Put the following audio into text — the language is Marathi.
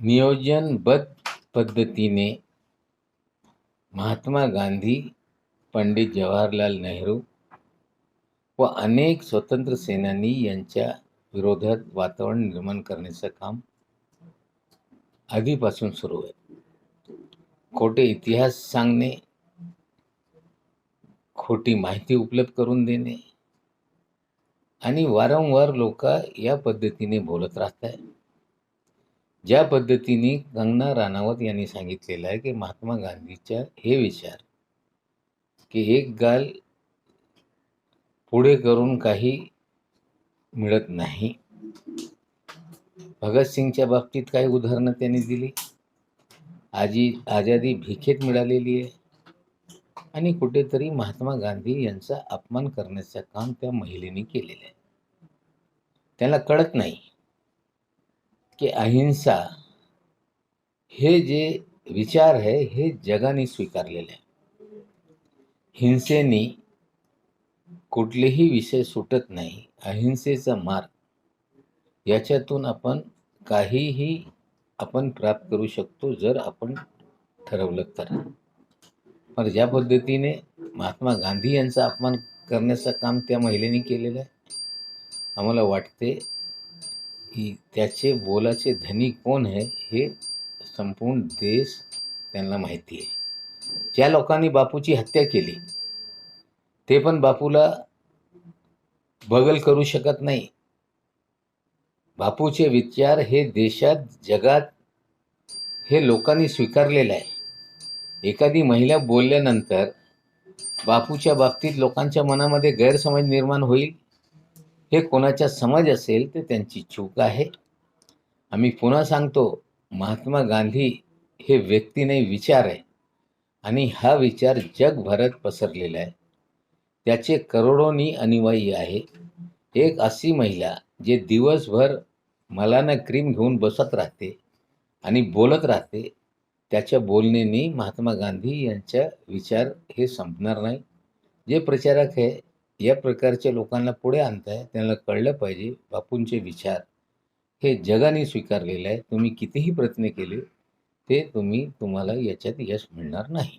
नियोजनबद्ध पद्धतीने महात्मा गांधी पंडित जवाहरलाल नेहरू व अनेक स्वतंत्र सेनानी यांच्या विरोधात वातावरण निर्माण करण्याचं काम आधीपासून सुरू आहे. खोटे इतिहास सांगणे खोटी माहिती उपलब्ध करून देणे आणि वारंवार लोक या पद्धतीने बोलत राहत आहे ज्या पद्धतीने कंगना राणावत यांनी सांगितलेलं आहे की महात्मा गांधीच्या हे विचार की एक गाल पुढे करून काही मिळत नाही. भगतसिंगच्या बाबतीत काही उदाहरणं त्यांनी दिली. आजी आझादी भिकेत मिळालेली आहे. आणि कुठेतरी महात्मा गांधी यांचा अपमान करण्याचं काम त्या महिलेने केलेलं आहे. त्याला कळत नाही. की अहिंसा हे जे विचार आहे हे जगाने स्वीकारलेले आहे. हिंसेनी कुठलेही विषय सुटत नाही. अहिंसेचा मार्ग. याच्यातून आपण काहीही आपण प्राप्त करू शकतो जर आपण ठरवलं तर. पण ज्या पद्धतीने महात्मा गांधी यांचा अपमान करण्याचं काम त्या महिलेने केलेलं आहे आम्हाला वाटते त्याचे बोलाचे धनी कोण आहे हे संपूर्ण देश त्यांना माहिती आहे. ज्या लोकांनी बापूची हत्या केली ते पण बापूला बगल करू शकत नाही. बापूचे विचार हे देशात जगात हे लोकांनी स्वीकारलेलं आहे. एखादी महिला बोलल्यानंतर बापूच्या बाबतीत लोकांच्या मनामध्ये गैरसमज निर्माण होईल. हे कोणाचा समज असेल तर त्यांची चूक आहे. आम्ही पुन्हा सांगतो महात्मा गांधी हे व्यक्ती नाही विचार आहे. आणि हा विचार जगभरात पसरलेला आहे. त्याचे करोडोनी अनुयायी आहे. एक अशी महिला जे दिवसभर मलानं क्रीम घेऊन बसत राहते आणि बोलत राहते त्याच्या बोलण्याने महात्मा गांधी यांचा विचार हे संपणार नाही. जे प्रचारक आहे या प्रकारच्या लोकांना पुढे आणताय त्यांना कळलं पाहिजे बापूंचे विचार. हे जगाने स्वीकारलेले आहे तुम्ही कितीही प्रयत्न केले ते तुम्ही तुम्हाला याच्यात यश मिळणार नाही.